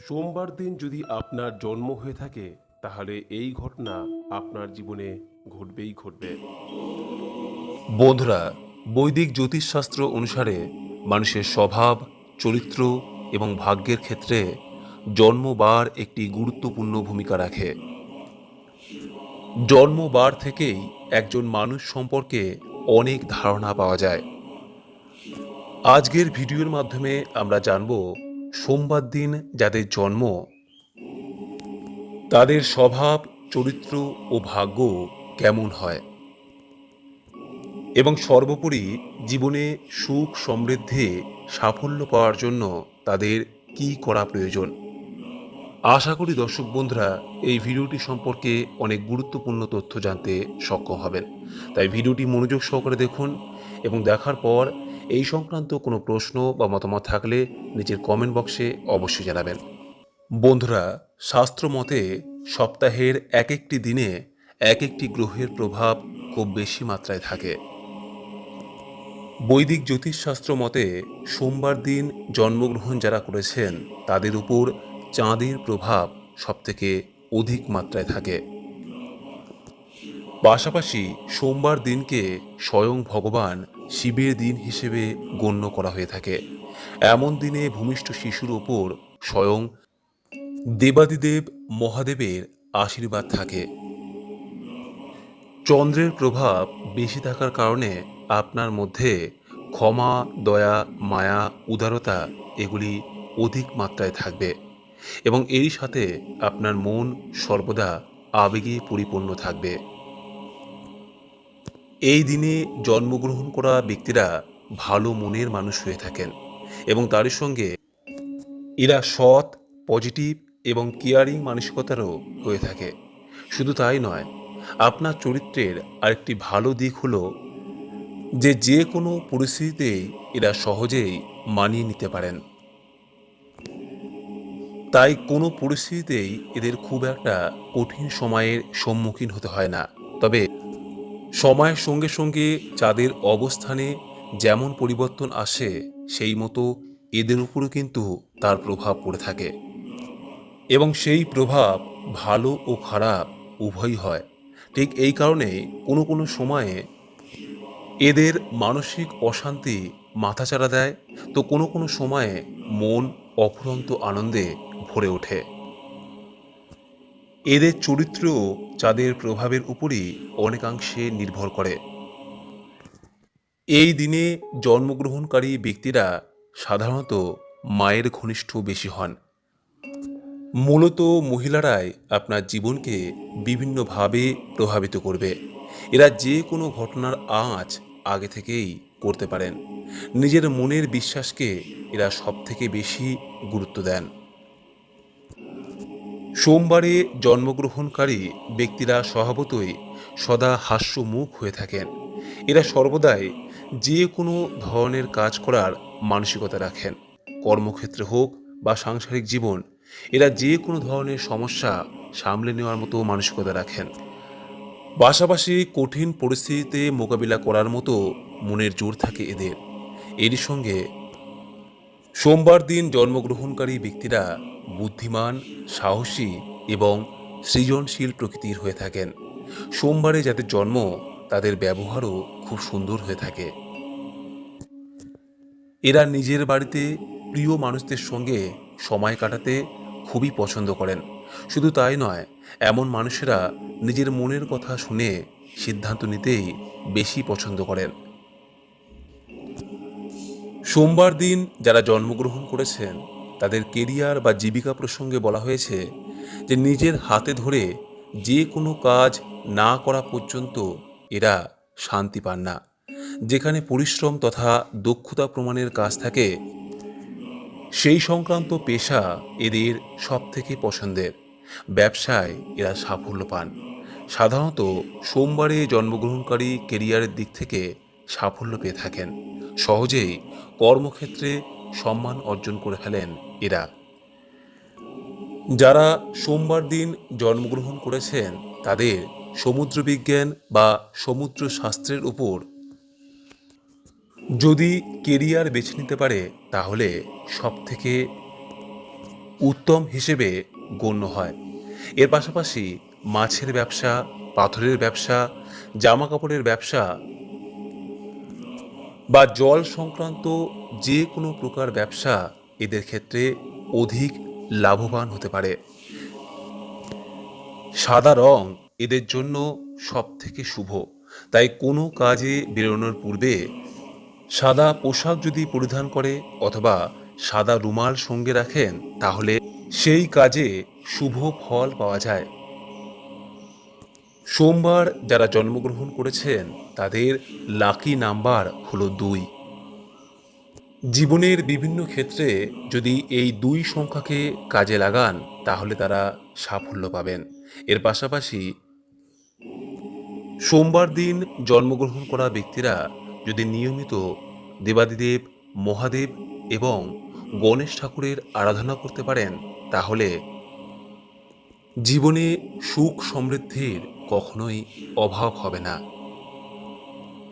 সোমবার দিন যদি আপনার জন্ম হয়ে থাকে, তাহলে এই ঘটনা আপনার জীবনে ঘটবেই ঘটবে। বন্ধুরা, বৈদিক জ্যোতিষশাস্ত্র অনুসারে মানুষের স্বভাব, চরিত্র এবং ভাগ্যের ক্ষেত্রে জন্মবার একটি গুরুত্বপূর্ণ ভূমিকা রাখে। জন্মবার থেকেই একজন মানুষ সম্পর্কে অনেক ধারণা পাওয়া যায়। আজকের ভিডিওর মাধ্যমে আমরা জানব সোমবার দিন যাদের জন্ম, তাদের স্বভাব, চরিত্র ও ভাগ্য কেমন হয়? এবং সর্বোপরি জীবনে সুখ সমৃদ্ধি, সাফল্য পাওয়ার জন্য তাদের কি করা প্রয়োজন? আশা করি দর্শক বন্ধুরা, এই ভিডিওটি সম্পর্কে অনেক গুরুত্বপূর্ণ তথ্য জানতে সক্ষম হবেন। তাই ভিডিওটি মনোযোগ সহকারে দেখুন এবং দেখার পর এই সংক্রান্ত কোনো প্রশ্ন বা মতামত থাকলে নিজের কমেন্ট বক্সে অবশ্যই জানাবেন। বন্ধুরা শাস্ত্র মতে সপ্তাহের এক একটি দিনে এক একটি গ্রহের প্রভাব খুব বেশি মাত্রায় থাকে। বৈদিক জ্যোতিষশাস্ত্র মতে সোমবার দিন জন্মগ্রহণ যারা করেছেন, তাদের উপর চাঁদের প্রভাব সবথেকে অধিক মাত্রায় থাকে। পাশাপাশি সোমবার দিনকে স্বয়ং ভগবান শিবের দিন হিসেবে গণ্য করা হয়ে থাকে। এমন দিনে ভূমিষ্ঠ শিশুর ওপর স্বয়ং দেবাদিদেব মহাদেবের আশীর্বাদ থাকে। চন্দ্রের প্রভাব বেশি থাকার কারণে আপনার মধ্যে ক্ষমা, দয়া, মায়া, উদারতা এগুলি অধিক মাত্রায় থাকবে এবং এরই সাথে আপনার মন সর্বদা আবেগে পরিপূর্ণ থাকবে। এই দিনে জন্মগ্রহণ করা ব্যক্তিরা ভালো মনের মানুষ হয়ে থাকেন এবং তারই সঙ্গে এরা সৎ পজিটিভ এবং কেয়ারিং মানসিকতারও হয়ে থাকে। শুধু তাই নয়, আপনার চরিত্রের আরেকটি ভালো দিক হলো যে যে কোনো পরিস্থিতিতে এরা সহজেই মানিয়ে নিতে পারেন। তাই কোনো পরিস্থিতিতেই এদের খুব একটা কঠিন সময়ের সম্মুখীন হতে হয় না। তবে সময়ের সঙ্গে সঙ্গে যাদের অবস্থানে যেমন পরিবর্তন আসে, সেই মতো এদের উপরও কিন্তু তার প্রভাব পড়ে থাকে। এবং সেই প্রভাব ভালো ও খারাপ উভয়ই হয়। ঠিক এই কারণে কোনো কোনো সময়ে এদের মানসিক অশান্তি মাথাচাড়া দেয়। তো কোনো কোনো সময়ে মন অফুরন্ত আনন্দে ভরে ওঠে। এদের চরিত্রও চাঁদের প্রভাবের উপরই অনেকাংশে নির্ভর করে। এই দিনে জন্মগ্রহণকারী ব্যক্তিরা সাধারণত মায়ের ঘনিষ্ঠ বেশি হন। মূলত মহিলারাই আপনার জীবনকে বিভিন্নভাবে প্রভাবিত করবে। এরা যে কোনো ঘটনার আঁচ আগে থেকেই করতে পারেন। নিজের মনের বিশ্বাসকে এরা সবথেকে বেশি গুরুত্ব দেন। সোমবারে জন্মগ্রহণকারী ব্যক্তিরা স্বভাবতই সদা হাস্যমুখ হয়ে থাকেন। এরা সর্বদাই যে কোনো ধরনের কাজ করার মানসিকতা রাখেন। কর্মক্ষেত্রে হোক বা সাংসারিক জীবন, এরা যে কোনো ধরনের সমস্যা সামলে নেওয়ার মতো মানসিকতা রাখেন। পাশাপাশি কঠিন পরিস্থিতিতে মোকাবিলা করার মতো মনের জোর থাকে এদের। এরই সঙ্গে সোমবার দিন জন্মগ্রহণকারী ব্যক্তিরা বুদ্ধিমান, সাহসী এবং সৃজনশীল প্রকৃতির হয়ে থাকেন। সোমবারে যাদের জন্ম, তাদের ব্যবহারও খুব সুন্দর হয়ে থাকে। এরা নিজের বাড়িতে প্রিয় মানুষদের সঙ্গে সময় কাটাতে খুবই পছন্দ করেন। শুধু তাই নয়, এমন মানুষেরা নিজের মনের কথা শুনে সিদ্ধান্ত নিতেই বেশি পছন্দ করেন। সোমবার দিন যারা জন্মগ্রহণ করেছেন তাদের কেরিয়ার বা জীবিকা প্রসঙ্গে বলা হয়েছে যে নিজের হাতে ধরে যে কোনো কাজ না করা পর্যন্ত এরা শান্তি পান না। যেখানে পরিশ্রম তথা দক্ষতা প্রমাণের কাজ থাকে, সেই সংক্রান্ত পেশা এদের সবথেকে পছন্দের। ব্যবসায় এরা সাফল্য পান। সাধারণত সোমবারে জন্মগ্রহণকারী কেরিয়ারের দিক থেকে সাফল্য পেয়ে থাকেন। সহজেই কর্মক্ষেত্রে সম্মান অর্জন করে ফেলেন এরা। যারা সোমবার দিন জন্মগ্রহণ করেছেন, তাদের সমুদ্রবিজ্ঞান বা সমুদ্র শাস্ত্রের উপর যদি কেরিয়ার বেছে নিতে পারে, তাহলে সবথেকে উত্তম হিসেবে গণ্য হয়। এর পাশাপাশি মাছের ব্যবসা, পাথরের ব্যবসা জামা কাপড়ের ব্যবসা বা জল সংক্রান্ত যে কোনো প্রকার ব্যবসা এদের ক্ষেত্রে অধিক লাভবান হতে পারে। সাদা রং এদের জন্য সব থেকে শুভ। তাই কোনো কাজে বেরোনোর পূর্বে সাদা পোশাক যদি পরিধান করে অথবা সাদা রুমাল সঙ্গে রাখেন, তাহলে সেই কাজে শুভ ফল পাওয়া যায়। সোমবার যারা জন্মগ্রহণ করেছেন, তাদের লাকি নাম্বার হলো দুই। জীবনের বিভিন্ন ক্ষেত্রে যদি এই দুই সংখ্যাকে কাজে লাগান, তাহলে তারা সাফল্য পাবেন। এর পাশাপাশি সোমবার দিন জন্মগ্রহণ করা ব্যক্তিরা যদি নিয়মিত দেবাদিদেব, মহাদেব এবং গণেশ ঠাকুরের আরাধনা করতে পারেন, তাহলে জীবনে সুখ সমৃদ্ধির কখনোই অভাব হবে না।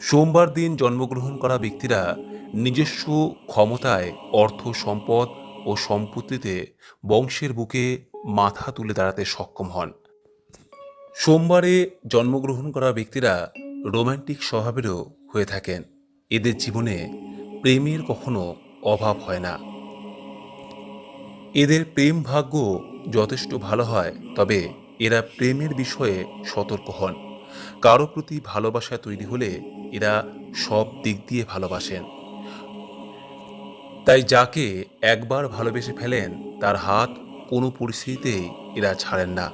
সোমবার দিন জন্মগ্রহণ করা ব্যক্তিরা নিজস্ব ক্ষমতায় অর্থ সম্পদ ও সম্পত্তিতে বংশের বুকে মাথা তুলে দাঁড়াতে সক্ষম হন। সোমবারে জন্মগ্রহণ করা ব্যক্তিরা রোম্যান্টিক স্বভাবেরও হয়ে থাকেন। এদের জীবনে প্রেমের কখনো অভাব হয় না। এদের প্রেম ভাগ্য যথেষ্ট ভালো হয়, তবে এরা প্রেমের বিষয়ে সতর্ক হন। কারও প্রতি ভালোবাসা তৈরি হলে এরা সব দিক দিয়ে ভালোবাসেন। তাই যাকে একবার ভালোবেসে ফেলেন, তার হাত কোনো পরিস্থিতিতেই এরা ছাড়েন না।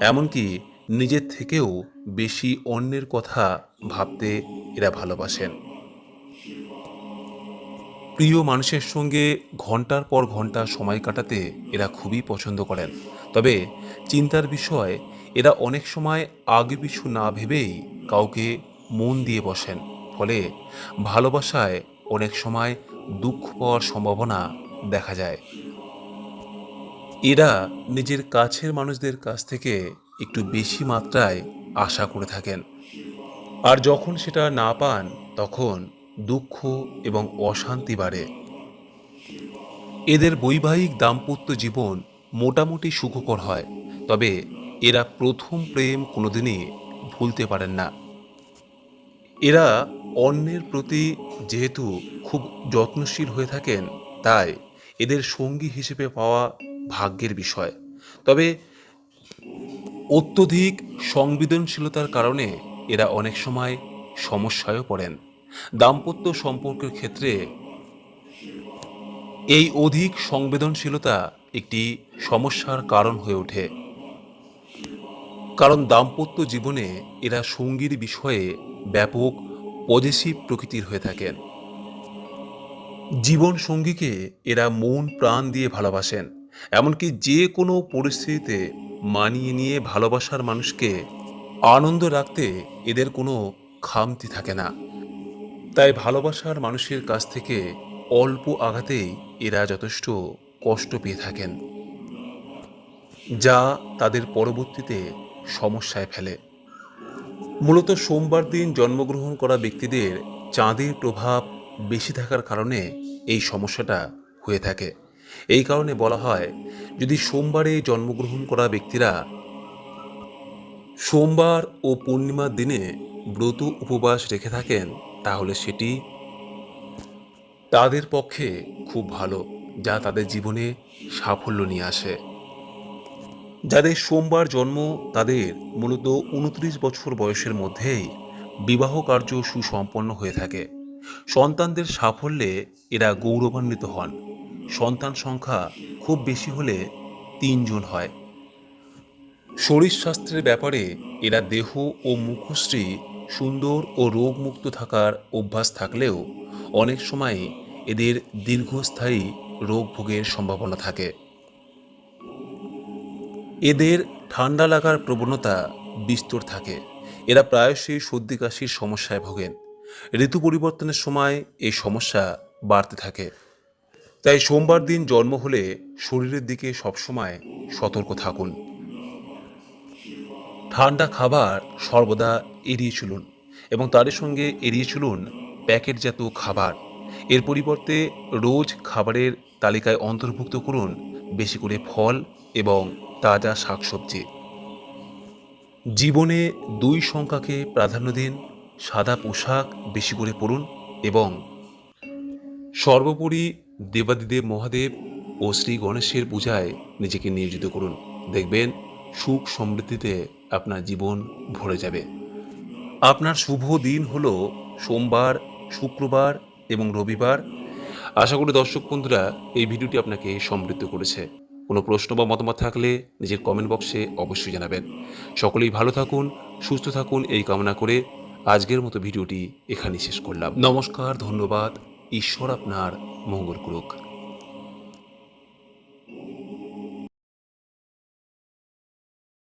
এমনকি নিজের থেকেও বেশি অন্যের কথা ভাবতে এরা ভালোবাসেন। প্রিয় মানুষের সঙ্গে ঘণ্টার পর ঘণ্টা সময় কাটাতে এরা খুবই পছন্দ করেন। তবে চিন্তার বিষয়, এরা অনেক সময় আগে পিছু না ভেবেই কাউকে মন দিয়ে বসেন। ফলে ভালোবাসায় অনেক সময় দুঃখ পাওয়ার সম্ভাবনা দেখা যায়। এরা নিজের কাছের মানুষদের কাছ থেকে একটু বেশি মাত্রায় আশা করে থাকেন। আর যখন সেটা না পান, তখন দুঃখ এবং অশান্তি বাড়ে। এদের বৈবাহিক দাম্পত্য জীবন মোটামুটি সুখকর হয়, তবে এরা প্রথম প্রেম কোনোদিনই ভুলতে পারেন না। এরা অন্যের প্রতি যেহেতু খুব যত্নশীল হয়ে থাকেন, তাই এদের সঙ্গী হিসেবে পাওয়া ভাগ্যের বিষয়। তবে অত্যধিক সংবেদনশীলতার কারণে এরা অনেক সময় সমস্যায়ও পড়েন। দাম্পত্য সম্পর্কের ক্ষেত্রে এই অধিক সংবেদনশীলতা একটি সমস্যার কারণ হয়ে ওঠে। কারণ দাম্পত্য জীবনে এরা সঙ্গীর বিষয়ে ব্যাপক পজিটিভ প্রকৃতির হয়ে থাকেন। জীবন সঙ্গীকে এরা মন প্রাণ দিয়ে ভালোবাসেন, এমনকি যে কোনো পরিস্থিতিতে মানিয়ে নিয়ে ভালোবাসার মানুষকে আনন্দ রাখতে এদের কোনো খামতি থাকে না। তাই ভালোবাসার মানুষের কাছ থেকে অল্প আঘাতেই এরা যথেষ্ট কষ্ট পেয়ে থাকেন, যা তাদের পরবর্তীতে সমস্যায় ফেলে। মূলত সোমবার দিন জন্মগ্রহণ করা ব্যক্তিদের চাঁদের প্রভাব বেশি থাকার কারণে এই সমস্যাটা হয়ে থাকে। এই কারণে বলা হয়, যদি সোমবারে জন্মগ্রহণ করা ব্যক্তিরা সোমবার ও পূর্ণিমার দিনে ব্রত উপবাস রেখে থাকেন তাহলে সেটি? তাদের পক্ষে খুব ভালো, যা তাদের জীবনে সাফল্য নিয়ে আসে। যাদের সোমবার জন্ম, তাদের মূলত উনত্রিশ বছর বয়সের মধ্যেই বিবাহ কার্য সুসম্পন্ন হয়ে থাকে। সন্তানদের সাফল্যে এরা গৌরবান্বিত হন। সন্তান সংখ্যা খুব বেশি হলে তিনজন হয়। শরীর স্বাস্থ্যের ব্যাপারে এরা দেহ ও মুখশ্রী সুন্দর ও রোগমুক্ত থাকার অভ্যাস থাকলেও অনেক সময় এদের দীর্ঘস্থায়ী রোগ ভোগের সম্ভাবনা থাকে। এদের ঠান্ডা লাগার প্রবণতা বিস্তর থাকে। এরা প্রায়শই সর্দি, কাশির সমস্যায় ভোগেন। ঋতু পরিবর্তনের সময় এই সমস্যা বাড়তে থাকে। তাই সোমবার দিন জন্ম হলে শরীরের দিকে সবসময় সতর্ক থাকুন। ঠান্ডা খাবার সর্বদা এড়িয়ে চলুন এবং তাদের সঙ্গে এড়িয়ে চলুন প্যাকেটজাত খাবার। এর পরিবর্তে রোজ খাবারের তালিকায় অন্তর্ভুক্ত করুন বেশি করে ফল এবং তাজা শাকসবজি। জীবনে দুই সংখ্যাকে প্রাধান্য দিন, সাদা পোশাক বেশি করে পরুন এবং সর্বোপরি দেবাদিদেব মহাদেব ও শ্রী গণেশের পূজায় নিজেকে নিয়োজিত করুন। দেখবেন সুখ সমৃদ্ধিতে আপনার জীবন ভরে যাবে। আপনার শুভ দিন হলো সোমবার, শুক্রবার এবং রবিবার। আশা করি দর্শক বন্ধুরা, এই ভিডিওটি আপনাকে সমৃদ্ধ করেছে। কোনো প্রশ্ন বা মতামত থাকলে নিজের কমেন্ট বক্সে অবশ্যই জানাবেন। সকলেই ভালো থাকুন, সুস্থ থাকুন, এই কামনা করে আজকের মতো ভিডিওটি এখানেই শেষ করলাম। নমস্কার, ধন্যবাদ। ঈশ্বর আপনার মঙ্গল করুক।